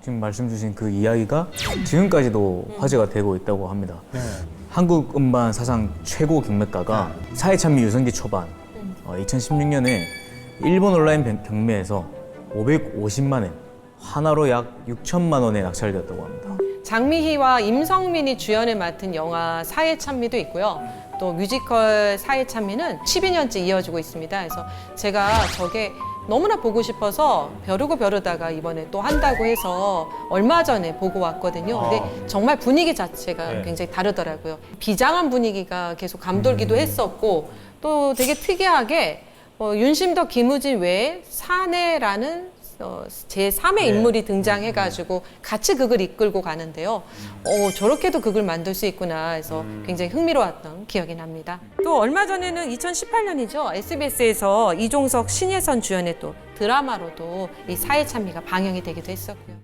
지금 말씀 주신 그 이야기가 지금까지도 화제가 되고 있다고 합니다. 한국 음반 사상 최고 경매가가 사회참미 유성기 초반 어, 2016년에 일본 온라인 병- 경매에서 550만 엔 하나로 약 6천만 원에 낙찰되었다고 합니다. 장미희와 임성민이 주연을 맡은 영화 사회찬미도 있고요. 또 뮤지컬 사회찬미는 12년째 이어지고 있습니다. 그래서 제가 저게 너무나 보고 싶어서 벼르고 벼르다가 이번에 또 한다고 해서 얼마 전에 보고 왔거든요. 근데 정말 분위기 자체가 네. 굉장히 다르더라고요. 비장한 분위기가 계속 감돌기도 했었고 또 되게 특이하게 어, 윤심덕 김우진 외에 사내라는 어, 제 3의 인물이 등장해가지고 같이 극을 이끌고 가는데요. 어, 저렇게도 극을 만들 수 있구나 해서 굉장히 흥미로웠던 기억이 납니다. 또 얼마 전에는 2018년이죠. SBS에서 이종석, 신예선 주연의 또 드라마로도 이 사회참미가 방영이 되기도 했었고요.